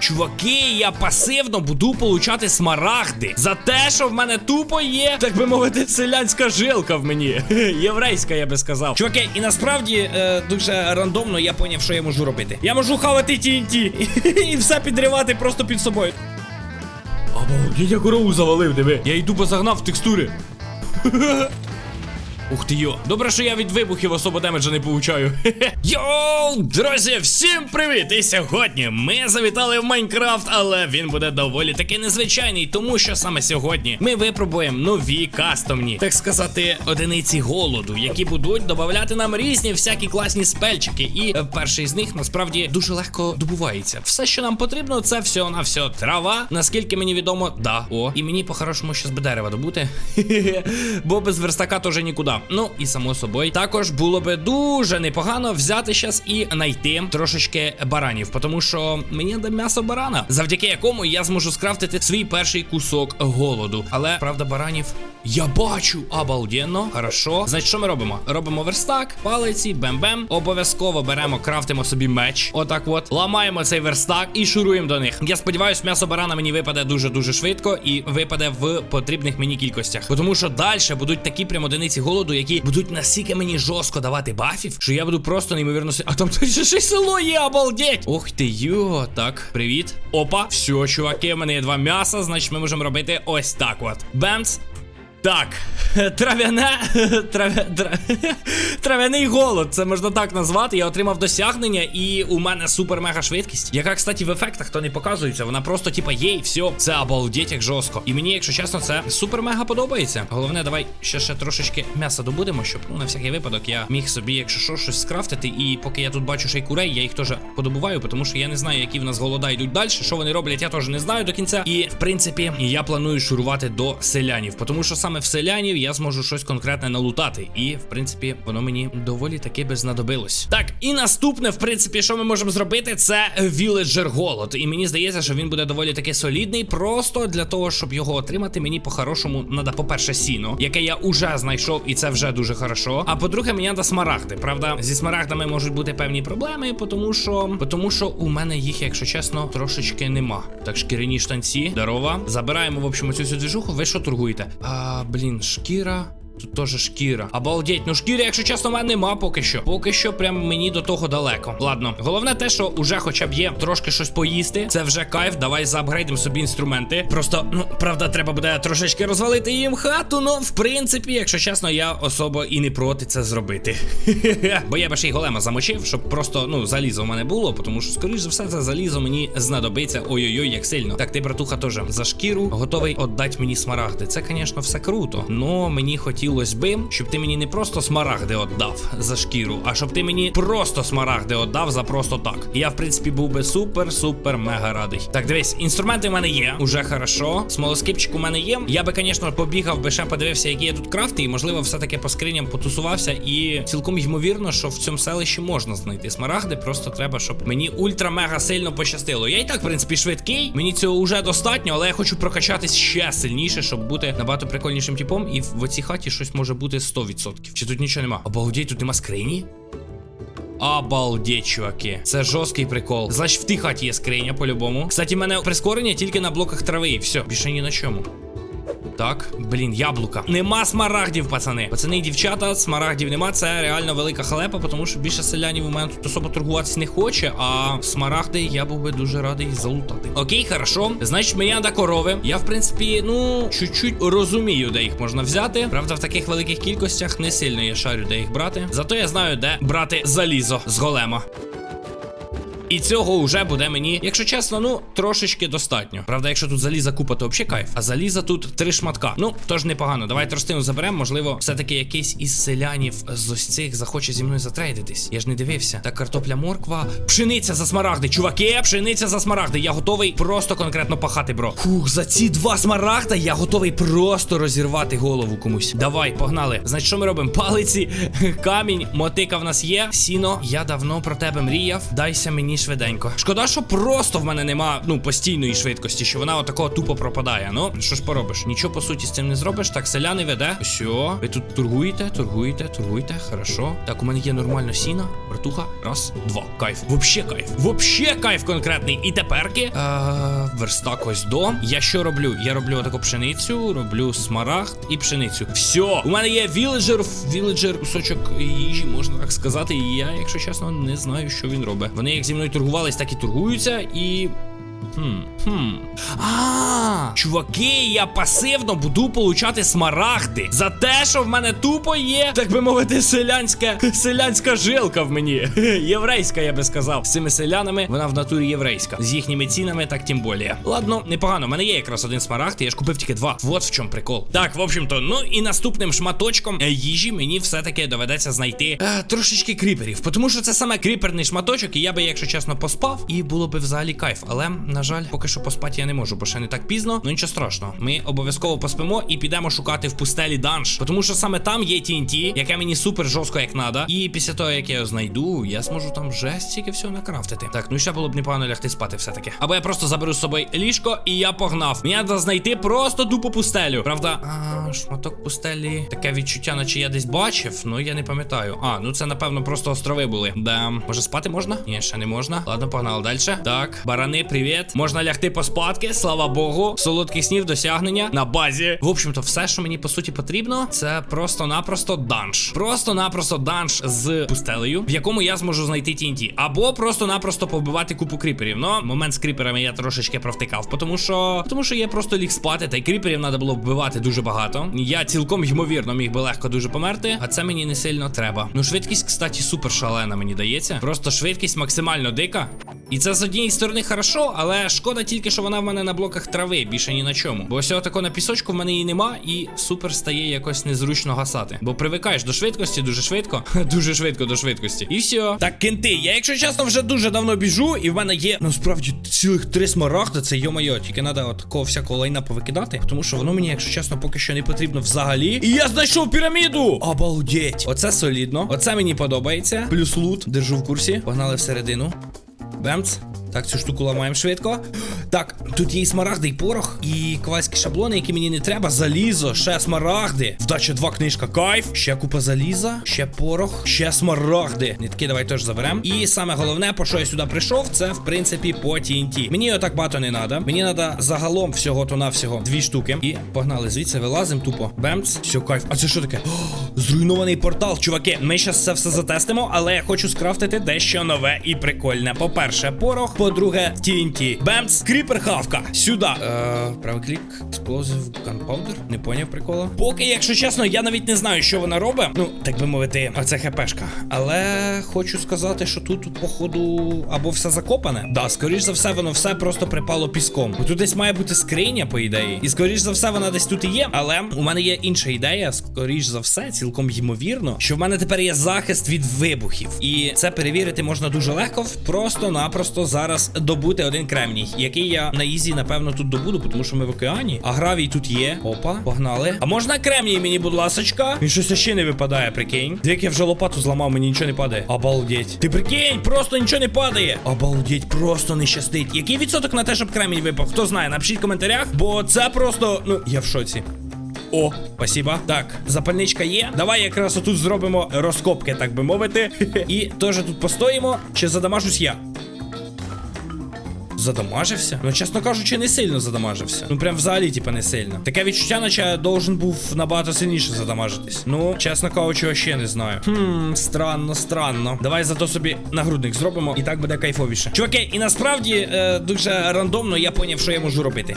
Чуваки, я пасивно буду получати смарагди за те, що в мене тупо є, так би мовити, селянська жилка в мені. Єврейська, я би сказав. Чуваки, і насправді е, дуже рандомно я поняв, що я можу робити. Я можу хавати TNT і все підривати просто під собою. Обалдеть, я корову завалив, диви. Я йду позагнав в текстури. Ух ти йо. Добре, що я від вибухів особо демеджа не получаю. Йоу, друзі, всім привіт! І сьогодні ми завітали в Майнкрафт, але він буде доволі таки незвичайний, тому що саме сьогодні ми випробуємо нові кастомні, так сказати, одиниці голоду, які будуть додавати нам різні всякі класні спельчики. І е, перший з них насправді дуже легко добувається. Все, що нам потрібно, це все на все трава. Наскільки мені відомо, да. О, і мені по-хорошому щас би дерева добути. Бо без верстака теж нікуди. Ну і само собою, також було би дуже непогано взяти щас і знайти трошечки баранів, тому що мені треба м'ясо барана, завдяки якому я зможу скрафтити свій перший кусок голоду. Але правда, баранів. Я бачу, обалденно, хорошо. Значить, що ми робимо? Робимо верстак, палиці, бем-бем. Обов'язково беремо, крафтимо собі меч. Отак от. Ламаємо цей верстак і шуруємо до них. Я сподіваюся, м'ясо барана мені випаде дуже-дуже швидко і випаде в потрібних мені кількостях. Тому що далі будуть такі прям одиниці голоду, які будуть настільки мені жорстко давати бафів, що я буду просто неймовірно А там ще ще село є, обалдеть! Ох ти йо, так, привіт. Опа, все, чуваки, в мене є два м'яса, значить ми можемо робити ось так от. Бемц. Так, трав'яне трав'я, тра- трав'яний голод, це можна так назвати. Я отримав досягнення, і у мене супер-мега швидкість, яка, кстати, в ефектах то не показується. Вона просто, типа, є, і все, це обалдеть як жорстко. І мені, якщо чесно, це супер-мега подобається. Головне, давай ще ще трошечки м'яса добудемо, щоб ну на всякий випадок я міг собі, якщо що, щось скрафтити. І поки я тут бачу ще й курей, я їх теж подобуваю, тому що я не знаю, які в нас голода йдуть далі. Що вони роблять, я теж не знаю до кінця. І в принципі, я планую шурувати до селянів, тому що саме в селянів я зможу щось конкретне налутати. І в принципі, воно мені доволі таки би знадобилось. Так, і наступне, в принципі, що ми можемо зробити, це Villager голод. І мені здається, що він буде доволі таки солідний. Просто для того, щоб його отримати, мені по-хорошому треба, по-перше, сіно, яке я уже знайшов, і це вже дуже хорошо. А по-друге, мені треба смарагди. Правда, зі смарагдами можуть бути певні проблеми, тому що, тому що у мене їх, якщо чесно, трошечки нема. Так, шкіряні штанці, здорова. Забираємо, в общем, цю всю движуху. Ви що торгуєте? А, блін, шкіра. Тут теж шкіра. Обалдеть, ну шкіри, якщо чесно, в мене нема поки що. Поки що, прям мені до того далеко. Ладно, головне те, що уже хоча б є трошки щось поїсти. Це вже кайф. Давай заапгрейдимо собі інструменти. Просто, ну, правда, треба буде трошечки розвалити їм хату. Ну, в принципі, якщо чесно, я особо і не проти це зробити. Бо я би ще й голема замочив, щоб просто, ну, залізо в мене було, тому що, скоріш за все, це залізо мені знадобиться. Ой-ой-ой, як сильно. Так, ти, братуха, теж за шкіру готовий віддати мені смарагди. Це, звісно, все круто. Но мені хотілося би, щоб ти мені не просто смарагди віддав за шкіру, а щоб ти мені просто смарагди віддав за просто так. І я, в принципі, був би супер-супер мега радий. Так, дивись, інструменти в мене є, уже хорошо. Смолоскипчик у мене є. Я би, звісно, побігав би ще подивився, які є тут крафти, і можливо, все-таки по скриням потусувався. І цілком ймовірно, що в цьому селищі можна знайти смарагди. Просто треба, щоб мені ультра-мега сильно пощастило. Я і так, в принципі, швидкий. Мені цього вже достатньо, але я хочу прокачатись ще сильніше, щоб бути набагато прикольнішим типом. І в оцій хаті щось може бути 100%. Чи тут нічого нема? Обалдеть, тут нема скрині? Обалдеть, чуваки. Це жорсткий прикол. Значить, в тій хаті є скриня, по-любому. Кстати, в мене прискорення тільки на блоках трави. Все, більше ні на чому. Так, блін, яблука. Нема смарагдів, пацани. Пацани і дівчата, смарагдів нема. Це реально велика халепа, тому що більше селянів у мене тут особо торгуватися не хоче. А смарагди я був би дуже радий залутати. Окей, хорошо. Значить, мені треба корови. Я, в принципі, ну, чуть-чуть розумію, де їх можна взяти. Правда, в таких великих кількостях не сильно я шарю, де їх брати. Зато я знаю, де брати залізо з голема. І цього вже буде мені, якщо чесно, ну трошечки достатньо. Правда, якщо тут заліза купа, то взагалі кайф. А заліза тут три шматка. Ну, тож непогано. Давай тростину заберемо. Можливо, все-таки якийсь із селянів з ось цих захоче зі мною затрейдитись. Я ж не дивився. Так, картопля морква. Пшениця за смарагди. Чуваки, пшениця за смарагди. Я готовий просто конкретно пахати, бро. Фух, за ці два смарагда я готовий просто розірвати голову комусь. Давай, погнали. Значить, що ми робимо? Палиці, камінь, мотика в нас є. Сіно, я давно про тебе мріяв. Дайся мені швиденько. Шкода, що просто в мене нема ну постійної швидкості, що вона отакого тупо пропадає. Ну що ж поробиш? Нічого по суті з цим не зробиш. Так, селяни веде. Все, ви тут торгуєте, торгуєте, торгуєте. Хорошо. Так, у мене є нормально сіна. Братуха. Раз, два. Кайф. Вообще кайф. Вообще кайф конкретний. І теперки. Е, верстак ось до. Я що роблю? Я роблю отаку пшеницю, роблю смарагд і пшеницю. Все, у мене є віледжер, віледжер, кусочок їжі, можна так сказати. І я, якщо чесно, не знаю, що він робить. Вони як зі мною торгувались, так і торгуються, і. Хм, хм. А, чуваки, я пасивно буду получати смарагди за те, що в мене тупо є, так би мовити, селянська селянська жилка в мені. Єврейська, я би сказав. З цими селянами вона в натурі єврейська. З їхніми цінами, так тим более. Ладно, непогано. У мене є якраз один смарагд, я ж купив тільки два. Вот в чому прикол. Так, в общем-то, ну і наступним шматочком е, їжі мені все-таки доведеться знайти е, трошечки кріперів. Тому що це саме кріперний шматочок, і я би, якщо чесно, поспав, і було би взагалі кайф. Але, на жаль, поки що поспати я не можу, бо ще не так пізно. Ну нічого страшного. Ми обов'язково поспимо і підемо шукати в пустелі данж. Тому що саме там є TNT, яке мені супер жорстко як надо. І після того, як я його знайду, я зможу там вже стільки всього накрафтити. Так, ну ще було б непогано лягти спати все-таки. Або я просто заберу з собою ліжко і я погнав. Мені треба знайти просто тупо пустелю. Правда, а, шматок пустелі. Таке відчуття, наче я десь бачив, ну я не пам'ятаю. А, ну це напевно просто острови були. Да. Може спати можна? Ні, ще не можна. Ладно, погнали далі. Так, барани, привіт. Можна лягти поспадки, слава Богу. Солодких снів досягнення на базі. В общем-то, все, що мені по суті потрібно, це просто-напросто данж. Просто-напросто данж з пустелею, в якому я зможу знайти TNT. Або просто-напросто побивати купу кріперів. Ну, момент з кріперами я трошечки провтикав, тому що тому що я просто ліг спати, та й кріперів треба було вбивати дуже багато. Я цілком ймовірно міг би легко дуже померти, а це мені не сильно треба. Ну, швидкість, кстати, супер шалена, мені дається. Просто швидкість максимально дика. І це з однієї сторони хорошо, але шкода тільки, що вона в мене на блоках трави, більше ні на чому. Бо ось тако на пісочку в мене її нема, і супер стає якось незручно гасати. Бо привикаєш до швидкості дуже швидко, дуже швидко до швидкості. І все. Так, кенти, я, якщо чесно, вже дуже давно біжу, і в мене є насправді цілих три смарагди. Це йо-моє, тільки треба такого всякого лайна повикидати, тому що воно мені, якщо чесно, поки що не потрібно взагалі. І я знайшов піраміду! Обалдеть! Оце солідно, оце мені подобається. Плюс лут, держу в курсі. Погнали всередину. Бемц. Так, цю штуку ламаємо швидко. Так, тут є і смарагди, і порох, і ковальські шаблони, які мені не треба. Залізо, ще смарагди. Вдача 2 книжка. Кайф. Ще купа заліза, ще порох, ще смарагди. Нитки давай теж заберемо. І саме головне, по що я сюди прийшов, це в принципі по TNT. Мені його так багато не треба. Мені треба загалом всього то навсього дві штуки. І погнали звідси, вилазимо тупо. Бемц. Все, кайф. А це що таке? О, зруйнований портал, чуваки. Ми зараз це все затестимо, але я хочу скрафтити дещо нове і прикольне. По-перше, порох. По-друге, TNT. Бемц, кріпер хавка. Сюди. Е, правий клік. Explosive Gunpowder. Не поняв прикола. Поки, якщо чесно, я навіть не знаю, що вона робить. Ну, так би мовити, оце хпшка. Але хочу сказати, що тут, походу, або все закопане. Да, скоріш за все, воно все просто припало піском. Бо тут десь має бути скриня, по ідеї. І скоріш за все, вона десь тут і є. Але у мене є інша ідея. Скоріш за все, цілком ймовірно, що в мене тепер є захист від вибухів. І це перевірити можна дуже легко. Просто-напросто зараз добути один кремній, який я на ізі, напевно, тут добуду, тому що ми в океані. А гравій тут є. Опа, погнали. А можна кремній мені, будь ласочка? Він щось ще не випадає, прикинь. Як я вже лопату зламав, мені нічого не падає. Обалдеть. Ти прикинь, просто нічого не падає. Обалдеть, просто не щастить. Який відсоток на те, щоб кремінь випав? Хто знає, напишіть в коментарях, бо це просто. Ну, я в шоці. О, спасибо. Так, запальничка є. Давай якраз отут зробимо розкопки, так би мовити. І теж тут постоїмо. Чи задамажусь я? Задамажився? Ну, чесно кажучи, не сильно задамажився. Ну, прям взагалі, типа, не сильно. Таке відчуття, наче я должен був набагато сильніше задамажитись. Ну, чесно кажучи, ще не знаю. Хм, странно, странно. Давай зато собі нагрудник зробимо, і так буде кайфовіше. Чуваки, і насправді е, дуже рандомно я поняв, що я можу робити.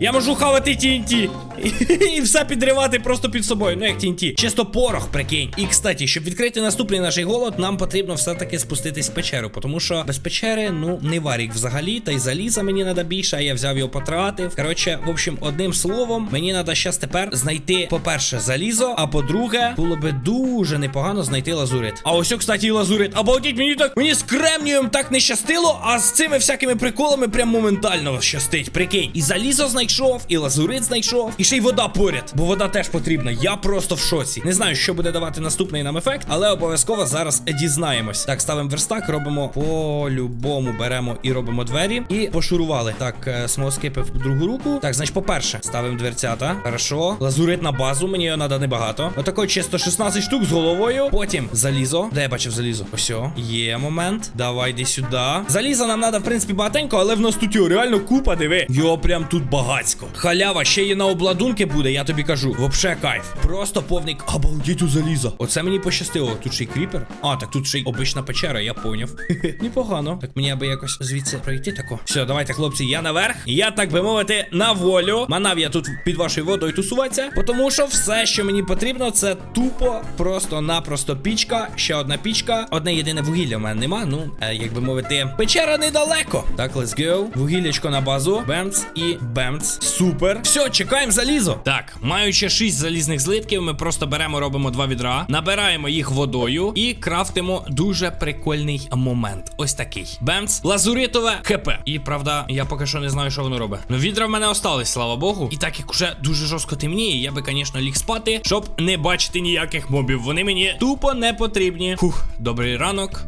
Я можу хавати TNT. І все підривати просто під собою. Ну як TNT. Чисто порох, прикинь. І кстати, щоб відкрити наступний наш голод, нам потрібно все-таки спуститись в печеру. Тому що без печери, ну, не варік взагалі. Та й заліза мені треба більше, а я взяв його потратив. Коротше, в общем, одним словом, мені треба щас тепер знайти, по-перше, залізо, а по-друге, було би дуже непогано знайти лазурит. А ось, кстати, лазурит. Обалдіть, мені так мені з кремнієм так не щастило, а з цими всякими приколами прям моментально щастить. Прикинь. І залізо знайшов, і лазурит знайшов. І ще й вода поряд, бо вода теж потрібна. Я просто в шоці. Не знаю, що буде давати наступний нам ефект, але обов'язково зараз дізнаємось. Так, ставимо верстак, робимо по-любому беремо і робимо двері. І пошурували. Так, е, смоскипив другу руку. Так, значить, по-перше, ставимо дверцята. Хорошо. Лазурит на базу, мені його треба небагато. Отако чисто 16 штук з головою. Потім залізо. Де я бачив залізо? Ось, є момент. Давай йди сюди. Заліза нам треба, в принципі, багатенько, але в нас тут реально купа, диви. Його прям тут багацько. Халява, ще є на обладунки буде, я тобі кажу. Вообще кайф. Просто повний обалдіть у заліза. Оце мені пощастило. Тут ще й кріпер. А, так тут ще й обична печера, я поняв. Непогано. Так мені аби якось звідси пройти тако. Все, давайте, хлопці, я наверх. Я, так би мовити, на волю. Манав я тут під вашою водою тусуватися. Тому що все, що мені потрібно, це тупо, просто-напросто пічка. Ще одна пічка. Одне єдине вугілля в мене нема. Ну, е, як би мовити, печера недалеко. Так, let's go. Вугіллячко на базу. Бемц і бемц. Супер. Все, чекаємо залізо. Так, маючи 6 залізних злитків, ми просто беремо, робимо два відра, набираємо їх водою і крафтимо дуже прикольний момент. Ось такий. Бемц, лазуритове ХП. І правда, я поки що не знаю, що воно робить. Ну, відра в мене остались, слава Богу. І так як уже дуже жорстко темніє, я би, звісно, ліг спати, щоб не бачити ніяких мобів. Вони мені тупо не потрібні. Фух, добрий ранок.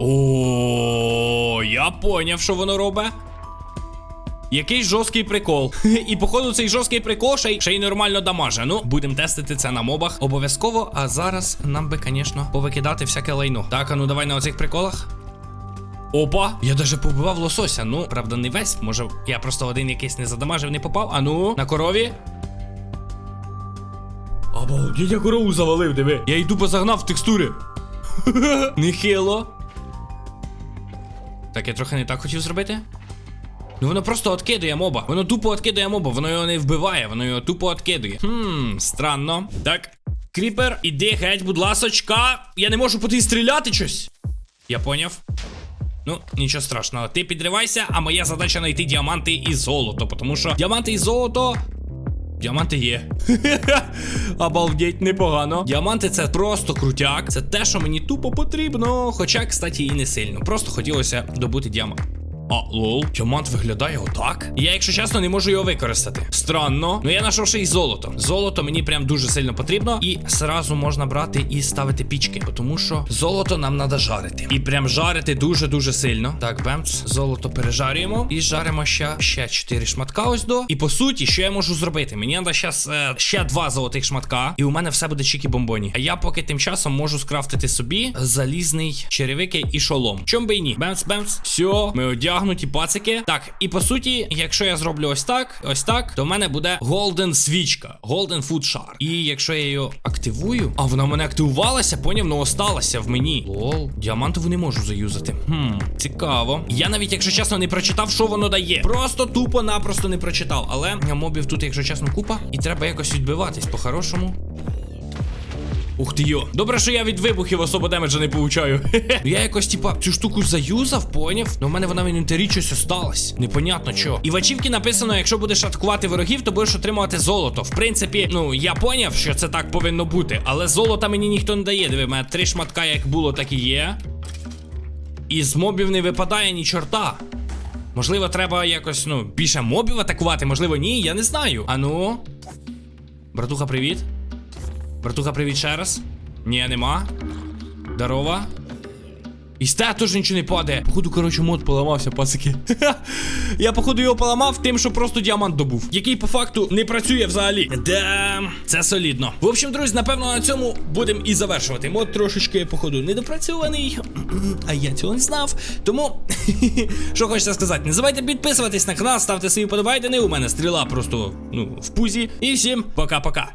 О, я поняв, що воно робить. Який жорсткий прикол. І походу цей жорсткий прикол ще й, ще й нормально дамаже. Ну, будемо тестити це на мобах. Обов'язково, а зараз нам би, звісно, повикидати всяке лайно. Так, а ну давай на оцих приколах. Опа, я даже побивав лосося. Ну, правда, не весь. Може, я просто один якийсь не задамажив, не попав. А ну, на корові. Обалдіть, я корову завалив, диви. Я йду позагнав в текстури. Нехило. Так, я трохи не так хотів зробити. Ну воно просто откидує моба. Воно тупо откидує моба, воно його не вбиває, воно його тупо откидує. Хм, странно. Так. Кріпер, іди геть, будь ласочка. Я не можу по тобі стріляти щось. Я поняв. Ну, нічого страшного. Ти підривайся, а моя задача знайти діаманти і золото. Тому що діаманти і золото. Діаманти є. Обалдеть, непогано. Діаманти це просто крутяк. Це те, що мені тупо потрібно. Хоча, кстати, і не сильно. Просто хотілося добути діамант. А, лол, діамант виглядає отак. Я, якщо чесно, не можу його використати. Странно. Ну я знайшов ще й золото. Золото мені прям дуже сильно потрібно. І зразу можна брати і ставити пічки. Тому що золото нам треба жарити. І прям жарити дуже-дуже сильно. Так, бемц, золото пережарюємо. І жаримо ще ще 4 шматка ось до. І по суті, що я можу зробити? Мені треба зараз е, ще два золотих шматка. І у мене все буде чікі бомбоні. А я поки тим часом можу скрафтити собі залізний черевики і шолом. Чом би і ні? Бемц, бемц. Все, ми одягнуті пацики. Так, і по суті, якщо я зроблю ось так, ось так, то в мене буде Golden свічка. Food Shard. І якщо я її активую, а вона в мене активувалася, поняв, ну осталася в мені. Лол, діамантову не можу заюзати. Хм, цікаво. Я навіть, якщо чесно, не прочитав, що воно дає. Просто тупо-напросто не прочитав. Але мобів тут, якщо чесно, купа, і треба якось відбиватись по-хорошому. Ух ти йо. Добре, що я від вибухів особо демеджа не получаю. я якось, типа, цю штуку заюзав, поняв? Ну в мене вона в інвентарі щось осталось. Непонятно що. І в ачівці написано, якщо будеш атакувати ворогів, то будеш отримувати золото. В принципі, ну я поняв, що це так повинно бути, але золота мені ніхто не дає. Диви, мене три шматка, як було, так і є. І з мобів не випадає ні чорта. Можливо, треба якось, ну, більше мобів атакувати, можливо, ні, я не знаю. Ану. Братуха, привіт. Братуха, привіт ще раз. Ні, нема. Здорова. І те теж нічого не падає. Походу, коротше, мод поламався, пацики. Я, походу, його поламав тим, що просто діамант добув. Який по факту не працює взагалі. Да, це солідно. В общем, друзі, напевно, на цьому будемо і завершувати. Мод трошечки, походу, недопрацьований. А я цього не знав. Тому, що хочеться сказати, не забувайте підписуватись на канал, ставте свої подобайдени. У мене стріла просто, ну, в пузі. І всім пока-пока.